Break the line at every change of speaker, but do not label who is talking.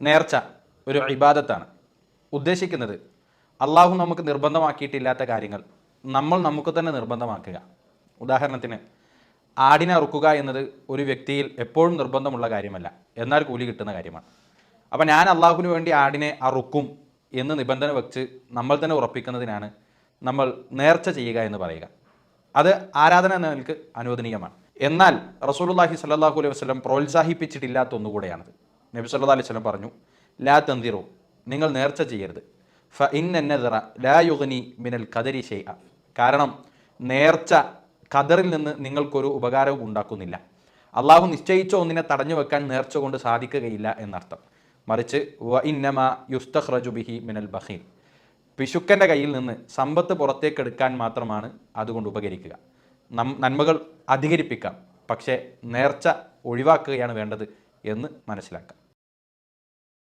നേർച്ച ഒരു ഇബാദത്താണ്. ഉദ്ദേശിക്കുന്നത് അള്ളാഹു നമുക്ക് നിർബന്ധമാക്കിയിട്ടില്ലാത്ത കാര്യങ്ങൾ. നമ്മൾ നമുക്ക് തന്നെ നിർബന്ധമാക്കുക. ഉദാഹരണത്തിന് ആടിനെ അറുക്കുക എന്നത് ഒരു വ്യക്തിയിൽ എപ്പോഴും നിർബന്ധമുള്ള കാര്യമല്ല. എന്നാൽ കൂലി കിട്ടുന്ന കാര്യമാണ്. അപ്പോൾ ഞാൻ അള്ളാഹുവിന് വേണ്ടി ആടിനെ അറുക്കും എന്ന് നിബന്ധന വെച്ച് നമ്മൾ തന്നെ ഉറപ്പിക്കുന്നതിനാണ് നമ്മൾ നേർച്ച ചെയ്യുക എന്ന് പറയുക. അത് ആരാധന നിലയ്ക്ക് അനുവദനീയമാണ്. എന്നാൽ റസൂലുള്ളാഹി സല്ലാഹു അലൈഹി വസ്ലം പ്രോത്സാഹിപ്പിച്ചിട്ടില്ലാത്ത ഒന്നുകൂടെയാണത്. നബി അലൈഹി സ്വലം പറഞ്ഞു ലാ തന്തിറു നിങ്ങൾ നേർച്ച ചെയ്യരുത്. ഫ ഇന്നദറ ലാ യുഗ്നി മിനൽ കദരി ഷെയ കാരണം നേർച്ച കദറിൽ നിന്ന് നിങ്ങൾക്കൊരു ഉപകാരവും ഉണ്ടാക്കുന്നില്ല. അള്ളാഹു നിശ്ചയിച്ച ഒന്നിനെ തടഞ്ഞു വെക്കാൻ നേർച്ച കൊണ്ട് സാധിക്കുകയില്ല എന്നർത്ഥം. മറിച്ച് വ ഇന്നമ യുസ്തഖ്റജു ബിഹി മിനൽ ബഹീൻ പിശുക്കന്റെ കയ്യിൽ നിന്ന് സമ്പത്ത് പുറത്തേക്കെടുക്കാൻ മാത്രമാണ് അതുകൊണ്ട് ഉപകരിക്കുക. നന്മകൾ അധികരിപ്പിക്കാം പക്ഷേ നേർച്ച ഒഴിവാക്കുകയാണ് വേണ്ടത് എന്ന് മനസ്സിലാക്കാം.